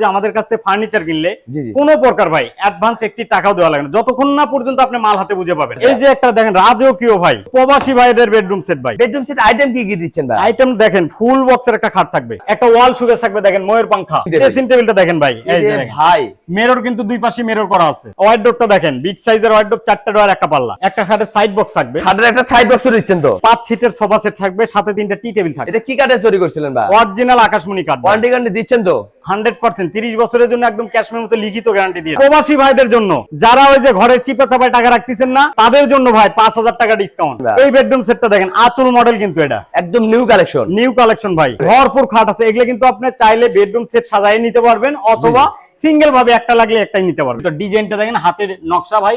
যে আমাদের কাছে ফার্নিচার কিনলে। কোনো প্রকার ভাই অ্যাডভান্স একটি টাকাও দেওয়া লাগে না। যতক্ষণ না পর্যন্ত আপনি মাল হাতে বুঝে পাবেন। এই যে একটা দেখেন রাজকীয় ভাই প্রবাসী ভাইদের বেডরুম সেট ভাই। বেডরুম সেট আইটেম কি কি দিচ্ছেন ভাই আইটেম দেখেন ফুল বক্সের একটা খাট থাকবে। একটা ওয়াল সুগেস থাকবে দেখেন ময়ূর পাংখা। ড্রেসিং টেবিলটা দেখেন। ভাই এই যে। ভাই। মেরর কিন্তু দুই পাশে মেরর করা আছে। ওয়াইড ডোরটা দেখেন বিগ সাইজের ওয়াইড ডোর চারটা ডোর একটা পাল্লা। একটা খাটের সাইড বক্স থাকবে। খাটের একটা সাইড বক্স দিচ্ছেন তো? পাঁচ সিটের সোফা সেট থাকবে সাথে তিনটা টি টেবিল থাকবে। এটা কি কাঠে তৈরি করছিলেন ভাই? অরিজিনাল আকাশমণি কাঠ ওয়ারেন্টি গ্যারান্টি দিচ্ছেন তো? হান্ড্রেড পার্সেন্ট তিরিশ বছরের জন্য একদম ক্যাশ মেমোতে লিখিত গ্যারান্টি দিয়ে। প্রবাসী ভাইদের জন্য যারা ওই যে ঘরের চিপা চাপায় টাকা রাখতেছেন না তাদের জন্য ভাই পাঁচ হাজার টাকা ডিসকাউন্ট। এই বেডরুম সেটটা দেখেন আচল মডেল কিন্তু এটা। একদম নিউ কালেকশন নিউ কালেকশন ভাই ভরপুর খাট আছে এগুলো কিন্তু আপনি চাইলে বেডরুম সেট সাজাই নিতে পারবেন অথবা সিঙ্গেল ভাবে একটা লাগলে একটাই নিতে পারবেন। তো ডিজাইনটা দেখেন হাতের নকশা ভাই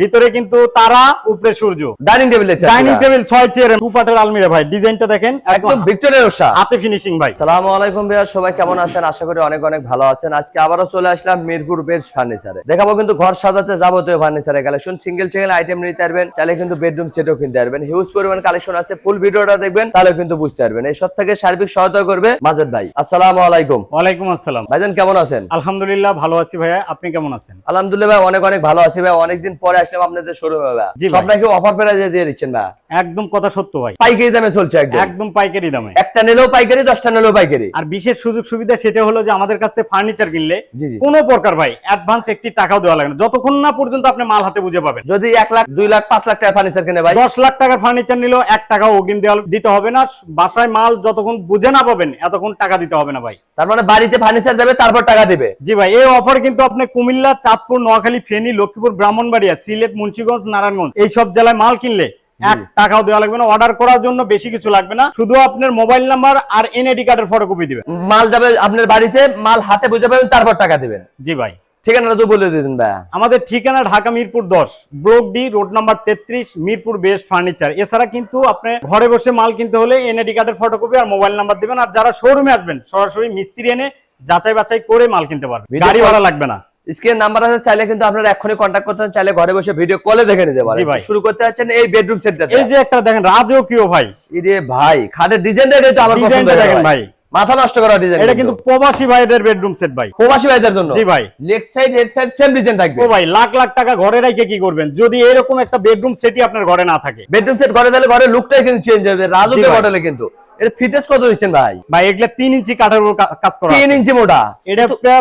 ভিতরে কিন্তু তারা উপরে সূর্য। ডাইনিং টেবিল ডাইনিং টেবিল ছয় চেয়ার টু আলমিরা ভাই। ডিজাইনটা দেখেন একদম ভিক্টোরিয়া নকশা হাতে ফিনিশিং ভাই। সালামু আলাইকুম ভাইয়া সবাই কেমন আছেন? আশা করি অনেক অনেক ভালো আছেন। আজকে আবারও চলে আসলাম মিরপুর বেস্ট ফার্নিচারে দেখাবো কিন্তু ঘর সাজাতে যাবতীয় ফার্নিচারের কালেকশন সিঙ্গেল সিঙ্গেল আইটেম নিতে পারবেন চাইলে কিন্তু বেডরুম সেটও কিনতে পারবেন। হিউজ পরিমাণ কালেকশন আছে ফুল ভিডিওটা দেখবেন তাহলে কিন্তু বুঝতে পারবেন। এই সব থেকে সার্বিক সহায়তা করবে মাজেদ ভাই। আসসালামু আলাইকুম। ওয়ালাইকুম আসসালাম। ভাইজান কেমন আছেন? আলহামদুলিল্লাহ ভালো আছি ভাইয়া। আপনি কেমন আছেন? আলহামদুলিল্লাহ ভাই অনেক অনেক ভালো আছি ভাই। অনেকদিন পরে আসলাম আপনাদের শোরুমে ভাই। সব নাকি অফার প্রাইজে দিয়ে দিচ্ছেন ভাই। একদম কথা সত্য ভাই। পাইকারি দামে চলছে একদম। একদম পাইকারি দামে। একটা নিলেও পাইকারি দশটা নিলেও পাইকারি। আর বিশেষ সুযোগ সুবিধা সেটা হলো যে আমাদের কাছে ফার্নিচার কিনলে। কোনো প্রকার ভাই অ্যাডভান্স একটি টাকাও দেওয়া লাগে না। যতক্ষণ না পর্যন্ত আপনি মাল হাতে বুঝে পাবেন। যদি এক লাখ দুই লাখ পাঁচ লাখ টাকা ফার্নিচার কিনে ভাই। দশ লাখ টাকার ফার্নিচার নিলেও এক টাকাও অগ্রিম দেওয়া দিতে হবে না। বাসায় মাল যতক্ষণ বুঝে না পাবেন এতক্ষণ টাকা দিতে হবে না ভাই। তার মানে বাড়িতে ফার্নিচার যাবে তারপর টাকা দিবে। জি ভাই এই অফার কিন্তু আপনি কুমিল্লা চাঁদপুর নোয়াখালী ফেনী লক্ষ্মীপুর ব্রাহ্মণবাড়িয়া সিলেট মুন্সিগঞ্জ নারায়ণগঞ্জ এই সব জেলায় মাল কিনলে এক টাকাও দেওয়া লাগবে না অর্ডার করার জন্য বেশি কিছু লাগবে না শুধু আপনার মোবাইল নাম্বার আর এনআইডি কার্ডের ফটোকপি দিবেন। মাল যাবে আপনার বাড়িতে মাল হাতে বুঝে পাবেন তারপর টাকা দিবেন। জি ভাই। ঠিকানাটা তো বলে দিতেন ভাই। আমাদের ঠিকানা ঢাকা মিরপুর দশ ব্লক ডি রোড নাম্বার তেত্রিশ মিরপুর বেস্ট ফার্নিচার। এছাড়া কিন্তু আপনি ঘরে বসে মাল কিনতে হলে এনআইডি কার্ডের ফটোকপি আর মোবাইল নাম্বার দিবেন আর যারা শোরুমে আসবেন সরাসরি মিস্ত্রি এনে যাচাই বাছাই করে মাল কিনতে Video গাড়ি ভাড়া লাগবে না। স্ক্রিন নাম্বার আছে চাইলে কিন্তু আপনারা এখনই কন্ট্যাক্ট করতে চাইলে ঘরে বসে ভিডিও কলে দেখে নিতে পারেন। শুরু করতে যাচ্ছেন এই বেডরুম সেটটা এই যে একটা দেখেন রাজকীয় ভাই। ইরে ভাই খাটের ডিজাইনটা কিন্তু আমার পছন্দ দেখেন ভাই। মাথা নষ্ট করা ডিজাইন এটা কিন্তু। প্রবাসী ভাইদের বেডরুম সেট ভাই। প্রবাসী ভাইদের জন্য। জি ভাই। Leg side head side same design থাকবে। ও ভাই লাখ লাখ টাকা ঘরে রেখে কি করবেন? যদি এরকম একটা বেডরুম সেটই আপনার ঘরে না থাকে। বেডরুম সেট ঘরে দিলে ঘরে লুকটাই কিন্তু চেঞ্জ হবে ভাই। মডেলে কিন্তু। এটা ফিটনেস কত দিচ্ছেন ভাই? ভাই এগুলা তিন ইঞ্চি কাঠের উপর কাজ করা তিন ইঞ্চি মোটা। এটা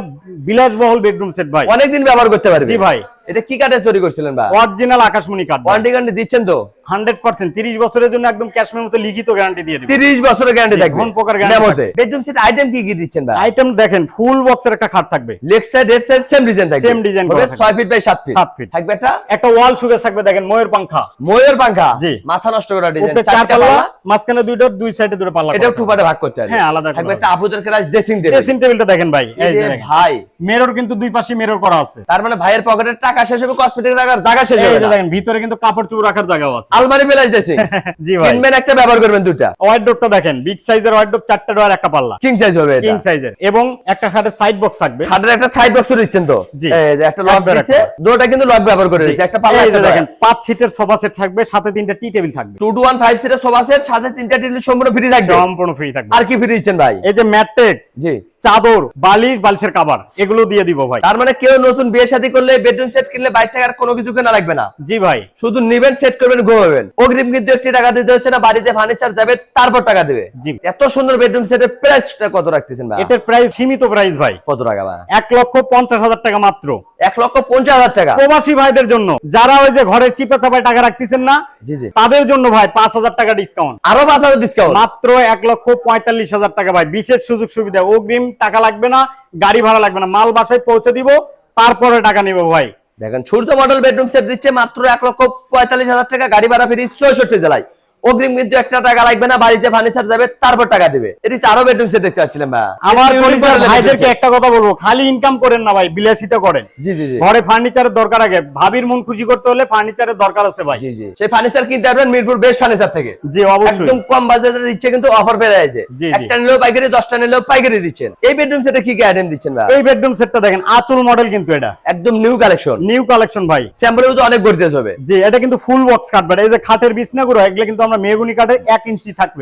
বিলাসবহুল বেডরুম সেট ভাই। অনেকদিন ব্যবহার করতে পারবে। জি ভাই। এটা কি কাঠে তৈরি করছিলেন ভাই? অরিজিনাল আকাশমণি কাঠ ওয়ারেন্টি গ্যারান্টি দিচ্ছেন তো? Hundred percent. তিরিশ বছরের জন্য একদম ক্যাশ মেমোতে লিখিত গ্যারান্টি দিয়ে দিবেন। তিরিশ বছরের গ্যারান্টি থাকবে। কোন প্রকার মেমোতে বেডরুম সেট আইটেম কি কি দিচ্ছেন ভাই? আইটেম দেখেন ফুল বক্সের একটা খাট থাকবে। Leg side head side same design থাকবে। Same design হবে 6 ফিট বাই 7 ফিট সাত feet। থাকবে একটা? একটা ওয়াল সুগেস থাকবে দেখেন ময়ূর পাংখা। ময়ূর পাঙ্খা জি। মাথা নষ্ট করা ডিজাইন চার চারটা পাল্লা। মাঝখানে দুইটা দুই সাইডে দুটো পাল্লা এটাও টু পার্টে ভাগ করতে হবে। হ্যাঁ, আলাদা থাকবে একটা আপুদের ক্লাস ড্রেসিং টেবিল ড্রেসিং টেবিলটা দেখেন ভাই। এই দেখেন। ভাই। মেরর কিন্তু দুই পাশে মেরর করা আছে। তার মানে ভাইয়ের পকেটের টাকা শেষ হবে কসমেটিক রাখার জায়গা শেষ হবে দেখেন ভিতরে কিন্তু কাপড় চোপড় রাখার জায়গাও আছে। আলমারি জি ভাই। কিনবেন একটা ব্যবহার করবেন দুটা ওয়াইড ডোরটা দেখেন বিগ সাইজের ওয়াইড ডোর চারটা ডোর একটা পাল্লা। কিং সাইজ হবে কিং সাইজের এবং একটা খাটের সাইড বক্স থাকবে। খাটের একটা সাইড বক্স দিচ্ছেন তো? জি। একটা লক দিচ্ছে দুটোটা কিন্তু লক ব্যবহার করে দিচ্ছে একটা পাল্লা দেখেন পাঁচ সিটের সোফা সেট থাকবে সাথে তিনটা টি টেবিল থাকবে। টু টু ওয়ান ফাইভ সিটের সোফা সেট সাথে তিনটা টেবিল সম্পূর্ণ ফ্রি থাকবে। সম্পূর্ণ ফ্রি থাকবে। আর কি ফ্রি দিচ্ছেন ভাই? এই যে ম্যাট্রিক্স জি। চাদর বালিশ বালিশের কাবার এগুলো দিয়ে দিব ভাই। তার মানে কেউ নতুন বিয়ে শাদী করলে বেডরুম সেট কিনলে বাইরে থেকে আর কোনো কিছু কেনা লাগবে না? জি ভাই। শুধু নিবেন সেট করবেন ঘুমাবেন। অগ্রিম কিন্তু একটি টাকা দিতে হচ্ছে না বাড়িতে ফার্নিচার যাবে তারপর টাকা দেবে। জি। এত সুন্দর বেডরুম সেটের প্রাইসটা কত রাখতেছেন ভাই? এটার প্রাইস সীমিত প্রাইস ভাই। কত টাকা ভাই? এক লক্ষ পঞ্চাশ হাজার টাকা মাত্র। এক লক্ষ পঞ্চাশ হাজার টাকা? প্রবাসী ভাইদের জন্য। যারা ওই যে ঘরের চিপা চাপায় টাকা রাখতেছেন না জি জি। তাদের জন্য ভাই পাঁচ হাজার টাকা ডিসকাউন্ট আরও পাঁচ হাজার ডিসকাউন্ট মাত্র এক লক্ষ পঁয়তাল্লিশ হাজার টাকা ভাই। বিশেষ সুযোগ সুবিধা অগ্রিম টাকা লাগবে না, গাড়ি ভাড়া লাগবে না। মাল বাসায় পৌঁছে দিব, তারপরে টাকা নিব ভাই। দেখেন ছোট মডেল বেডরুম সেট দিচ্ছে মাত্র এক লক্ষ পঁয়তাল্লিশ হাজার টাকা, গাড়ি ভাড়া ফিরি ছয়ষট্টি জেলায়। অগ্রিম কিন্তু একটা টাকা লাগবে না বাড়িতে ফার্নিচার যাবে তারপর টাকা দেবে। এটি আরও বেডরুম সেট দেখতে পাচ্ছিলাম ভাই আমার ভাইদেরকে একটা কথা বলব খালি ইনকাম করেন না ভাই বিলাসিতা করেন। জি জি জি। ঘরে ফার্নিচারের দরকার আগে ভাবির মন খুশি করতে হলে ফার্নিচারের দরকার আছে ভাই। জি জি। সেই ফার্নিচার কিনতে পারবেন মিরপুর বেস্ট ফার্নিচার থেকে। জি অবশ্যই। একদম কম বাজেটে দিচ্ছে কিন্তু অফার পেয়ে যাচ্ছে জি, জি। একটা নিলেও পাইকারি দশটা নিলেও পাইকারি দিচ্ছেন। এই বেডরুম সেটে কি কি আইটেম দিচ্ছেন ভাই এই বেডরুম সেটটা দেখেন আচল মডেল কিন্তু এটা। একদম নিউ কালেকশন নিউ কালেকশন ভাই। স্যাম্পলেও তো অনেক গর্জিয়াস হবে। যে এটা কিন্তু ফুল বক্স কাট এই যে খাটের বিছনাগুলো এগুলো কিন্তু আমরা মেহগুনি কাঠের এক ইঞ্চি থাকবে।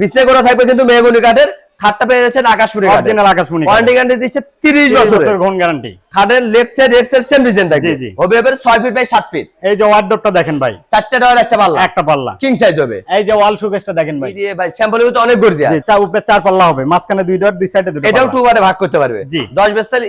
বিছনা করা থাকবে কিন্তু মেহগুনি কাঠের খাটটা পেয়ে যাচ্ছেন আকাশপুরি অরিজিনাল আকাশমণি ওয়ারেন্টি গ্যারান্টি দিচ্ছে 30 বছরের। ঘন গ্যারান্টি খাটের leg side side same design থাকবে। জি, জি। হবে এবার 6 ফিট বাই 7 ফিট এই যে ওয়ার্ডরোবটা দেখেন ভাই। চারটে ডয়ার একটা পাল্লা। একটা পাল্লা। কিং সাইজ হবে। এই যে ওয়াল শোকেসটা দেখেন ভাই। ভাই স্যাম্পল তো অনেক গর্জিয়াস জি উপরে চার পাল্লা হবে। মাঝখানে দুই দুই সাইডে দুটো এটাও টু ভাগ করতে পারবে। জি। 10 বেস্তাল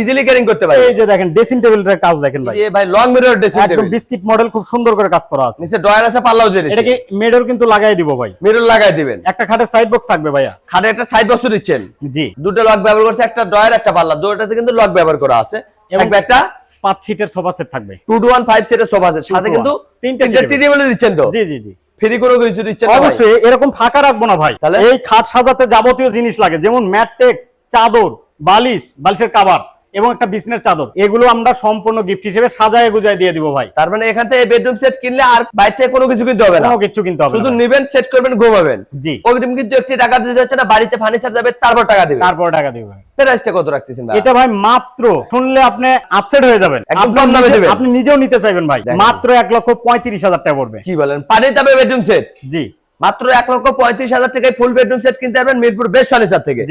ইজিলি ক্যারিং করতে পারবে। এই যে দেখেন ড্রেসিং টেবিলটার কাজ দেখেন ভাই। এই ভাই লং মিরর ড্রেসিং একদম বিস্কিট মডেল খুব সুন্দর করে কাজ করা আছে। নিচে ডয়ার আছে পাল্লাও দিয়ে এটা কি মেডর কিন্তু লাগাই দিব ভাই। মিরর লাগাই দিবেন। একটা খাটের সাইড বক্স থাকবে ভাইয়া। খাটে একটা সাইড বক্স দিচ্ছেন। জি। দুটো লক ব্যবহার করছে একটা ডয়ার একটা পাল্লা। দুটোতে কিন্তু লক ব্যবহার করা আছে। এবং- একটা পাঁচ সিটের সোফা সেট থাকবে। 2 টু 1 5 সিটের সোফা সেট সাথে কিন্তু তিনটা টেবিল দিচ্ছেন তো? জি জি জি। ফ্রি কোনো কিছু দিচ্ছেন অবশ্যই এরকম ফাঁকা রাখব না ভাই। তাহলে? এই খাট সাজাতে যাবতীয় জিনিস লাগে যেমন ম্যাট্রেক্স চাদর বালিশ বালিশের কাবার এবং একটা বিছনের চাদর। এগুলো আমরা সম্পূর্ণ গিফট হিসেবে সাজায় গুজায় দিয়ে দিব ভাই। তার মানে এখান থেকে বেডরুম সেট কিনলে আর বাইরে থেকে কোনো কিছু কিনতে হবে না। কোনো কিছু কিনতে হবে শুধু নিবেন সেট করবেন ঘুমাবেন। জি। অগ্রিম কিন্তু একটি টাকা দিতে হচ্ছে না বাড়িতে ফার্নিচার যাবে তারপর টাকা দিবেন। তারপর টাকা দিবে প্রাইসটা কত রাখতেছেন ভাই? এটা ভাই মাত্র শুনলে আপনি আপসেট হয়ে যাবেন। একদম আপনি দামে দিবেন। আপনি নিজেও নিতে চাইবেন ভাই। মাত্র এক লক্ষ পঁয়ত্রিশ হাজার টাকা পড়বে। কি বলেন? পানি দামে বেডরুম সেট জি। মাত্র এক লক্ষ পঁয়ত্রিশ হাজার টাকায় ফুল বেডরুম সেট কিনতে পারবেন মিরপুর বেস্ট ফার্নিচার থেকে।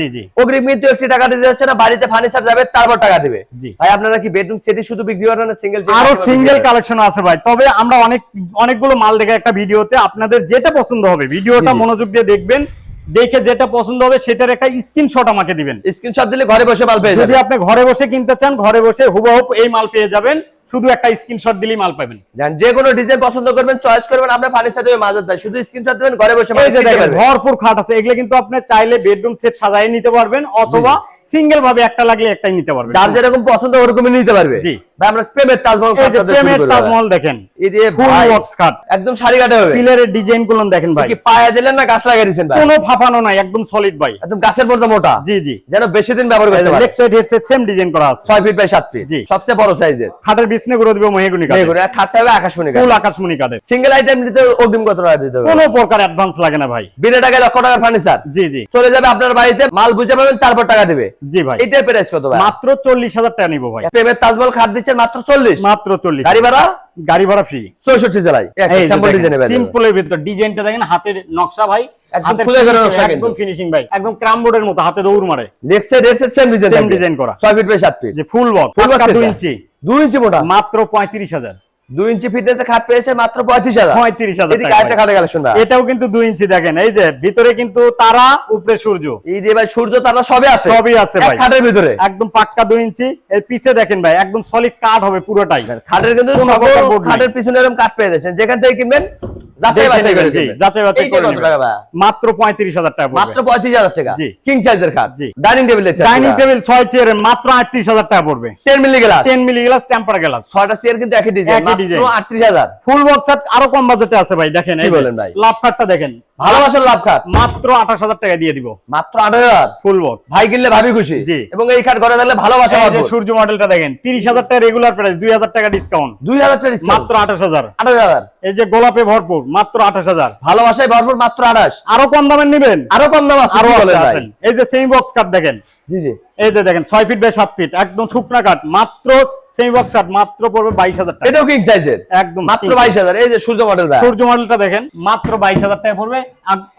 অগ্রিম কিন্তু একটি টাকা দিতে হচ্ছে না বাড়িতে ফার্নিচার যাবে তারপর টাকা দিবে। ভাই আপনারা কি বেডরুম সেটই শুধু বিক্রি করেন না সিঙ্গেল আরও সিঙ্গেল কালেকশন আছে ভাই। তবে আমরা অনেক অনেকগুলো মাল দেখে একটা ভিডিওতে আপনাদের যেটা পছন্দ হবে ভিডিওটা। মনোযোগ দিয়ে দেখবেন। দেখে যেটা পছন্দ হবে সেটার একটা স্ক্রিনশট আমাকে দিবেন। স্ক্রিনশট দিলে ঘরে বসে মাল পেয়ে যদি আপনি ঘরে বসে কিনতে চান ঘরে বসে হুবহু এই মাল পেয়ে যাবেন। শুধু একটা স্ক্রিনশট দিলেই মাল পাবেন। জান, যে কোনো ডিজাইন পছন্দ করবেন চয়েস করবেন আমরা ফার্নিচার দেবে মাঝে দেয়। শুধু স্ক্রিনশট দিবেন ঘরে বসে মাল কিনতে পারবেন। ভরপুর খাট আছে এগুলো কিন্তু আপনি চাইলে বেডরুম সেট সাজায় নিতে পারবেন অথবা সিঙ্গেল ভাবে একটা লাগলে একটাই নিতে পারবেন। যার যেরকম পছন্দ ওরকমই নিতে পারবে। জি। ভাই আমরা প্রেমের তাজমহল দিয়ে প্রেমের তাজমহল দেখেন এই যে ফুল বক্স খাট। একদম শাড়ি কাটে হবে। পিলারের ডিজাইনগুলো দেখেন ভাই। কি পায়ে দিলেন না গাছ লাগিয়ে দিয়েছেন ভাই? কোনো ফাফানো নাই একদম সলিড ভাই। একদম গাছের মধ্যে মোটা। জি জি। যেন বেশি দিন ব্যবহার করতে পারে। Leg side head same design করা আছে। ছয় ফিট বাই সাত ফিট জি। সবচেয়ে বড় সাইজের খাটের বিছনে করে দিবে মহেগুনি কাঠের খাটতে হবে আকাশমণি ফুল আকাশমণি কাঠের সিঙ্গেল আইটেম নিতে অগ্রিম কত টাকা দিতে হবে? কোনো প্রকার অ্যাডভান্স লাগে না ভাই। বিনা টাকায় লক্ষ টাকার ফার্নিচার জি জি। চলে যাবে আপনার বাড়িতে মাল বুঝে পাবেন তারপর টাকা দিবে। জি ভাই। এইটার প্রাইস কত ভাই? মাত্র চল্লিশ হাজার টাকা নিবো ভাই। প্রেমের তাজমহল খাট দিচ্ছেন মাত্র চল্লিশ। মাত্র চল্লিশ। গাড়ি ভাড়া? গাড়ি ভাড়া ফ্রি চৌষট্টি জেলায়। স্যাম্পল ডিজাইনে সিম্পলের ভিতর ডিজাইনটা দেখেন হাতের নকশা ভাই। একদম হাতের খুলে গেলো finishing, নকশা একদম কিন্তু। ফিনিশিং ভাই। একদম মতো হাতে দৌড় মারে। লেগ সাইড এর সেম ডিজাইন করা। ছয় ফিট বাই সাত ফিট যে ফুল ইঞ্চি। দুই ইঞ্চি মোটা। মাত্র পঁয়ত্রিশ হাজার। দুই ইঞ্চি ফিটনেসে খাট পেয়েছে মাত্র পঁয়ত্রিশ হাজার। পঁয়ত্রিশ হাজার আরেকটা খাটে কালেকশন এটাও কিন্তু দুই ইঞ্চি দেখেন এই যে ভিতরে কিন্তু তারা উপরে সূর্য। এই যে ভাই সূর্য তারা সবে আছে। সবই আছে ভাই। খাটের ভিতরে। একদম পাক্কা দুই ইঞ্চি। এর পিছে দেখেন ভাই একদম সলিড কাঠ হবে পুরোটাই। খাটের কিন্তু। খাটের পিছনে এরকম কাঠ পেয়ে যাচ্ছেন। যেখান থেকে কিনবেন। টাকা? মাত্র পঁয়ত্রিশ হাজার টাকা মাত্র পঁয়ত্রিশ হাজার টাকা। কিং সাইজের খাট। ডাইনিং টেবিল ডাইনিং টেবিল ছয় চেয়ারে মাত্র আটত্রিশ হাজার টাকা পড়বে। Ten milli glass ten milli glass temper glass ছয়টা চেয়ার কিন্তু একই ডিজাইন একই মাত্র design। আটত্রিশ হাজার ফুল বক্স আরও কম বাজেটে আছে ভাই দেখেন এই বলেন ভাই? লাভ কার্ডটা দেখেন ভালোবাসার লাভ খাট মাত্র আঠাশ হাজার টাকা দিয়ে দিব। মাত্র আঠারো হাজার? ফুল বক্স ভাই কিনলে ভাবি খুশি। জি। এবং এই খাট ঘরে থাকলে ভালোবাসা ভরপুর। সূর্য মডেলটা দেখেন তিরিশ হাজার টাকা রেগুলার প্রাইস দুই হাজার টাকা ডিসকাউন্ট দুই হাজার টাকা মাত্র আঠাশ হাজার। আঠারো হাজার। এই যে গোলাপে ভরপুর মাত্র আঠাশ হাজার। ভালোবাসায় ভরপুর মাত্র আঠাশ। আরও কম দামের নিবেন? আরও কম দাম আছে আরও আছে আছেন। এই যে সেমি বক্স কাট দেখেন। জি জি। এই যে দেখেন ছয় ফিট বাই সাত ফিট একদম শুকনা কাঠ মাত্র সেমি বক্স কাট মাত্র পড়বে বাইশ হাজার টাকা। এটাও কিং সাইজের একদম মাত্র বাইশ হাজার এই যে সূর্য মডেল ভাই সূর্য মডেলটা দেখেন মাত্র বাইশ হাজার টাকা পড়বে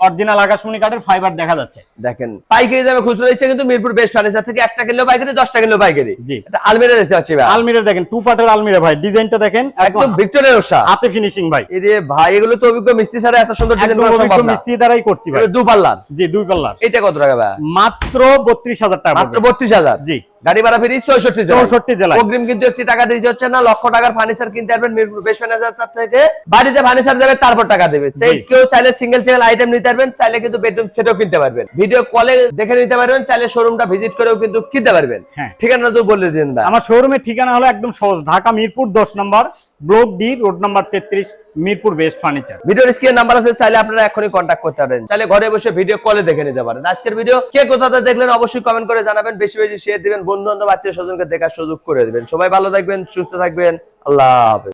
অরিজিনাল আকাশমণি কাঠের ফাইবার দেখা যাচ্ছে। দেখেন পাইকারি দামে খুচরো দিচ্ছে কিন্তু মিরপুর ফার্নিচার থেকে একটা কিলো পাইকারি দশটা কিলো পাইকারি। জি। এটা আলমিরা দেখতে পাচ্ছি ভাই। আলমিরা দেখেন টু পার্টের আলমিরা ভাই ডিজাইনটা দেখেন একদম ভিক্টোরিয়া হাতে ফিনিশিং ভাই। এই যে ভাই এগুলো তো অভিজ্ঞ মিস্ত্রি ছাড়া এত সুন্দর ডিজাইন করা সম্ভব না। মিস্ত্রি দ্বারাই করছি ভাই। এটা দু পাল্লার। জি দুই পাল্লার। এটা কত টাকা ভাই? মাত্র বত্রিশ হাজার টাকা মাত্র পড়বে। বত্রিশ হাজার। জি। গাড়ি ভাড়া ফিরি চৌষট্টি। অগ্রিম কিন্তু একটি টাকা দিতে হচ্ছে না লক্ষ টাকার ফার্নিচার কিনতে পারবেন মিরপুর থেকে। বাড়িতে ফার্নিচার যাবে তারপর টাকা দেবে। সেই কেউ চাইলে সিঙ্গেল সিঙ্গেল আইটেম নিতে পারবেন চাইলে কিন্তু বেডরুম সেটও কিনতে পারবেন। ভিডিও কলে দেখে নিতে পারবেন চাইলে শোরুমটা ভিজিট করেও কিন্তু কিনতে পারবেন। হ্যাঁ। ঠিকানা তো বলে দিন আমার শোরুমের ঠিকানা হলো একদম সহজ ঢাকা মিরপুর দশ নম্বর। ব্লক ডি রোড নাম্বার তেত্রিশ, মিরপুর বেস্ট ফার্নিচার ভিডিওর স্ক্রিন নাম্বার আছে, চাইলে আপনারা এখনই কন্ট্যাক্ট করতে পারেন। চাইলে ঘরে বসে ভিডিও কলে দেখে নিতে পারেন। আজকের ভিডিও কে কোথাতে দেখলেন অবশ্যই কমেন্ট করে জানাবেন। বেশি বেশি শেয়ার দিবেন বন্ধু বান্ধব আত্মীয় স্বজনকে দেখার সুযোগ করে দিবেন। সবাই ভালো থাকবেন, সুস্থ থাকবেন। আল্লাহ হাফেজ।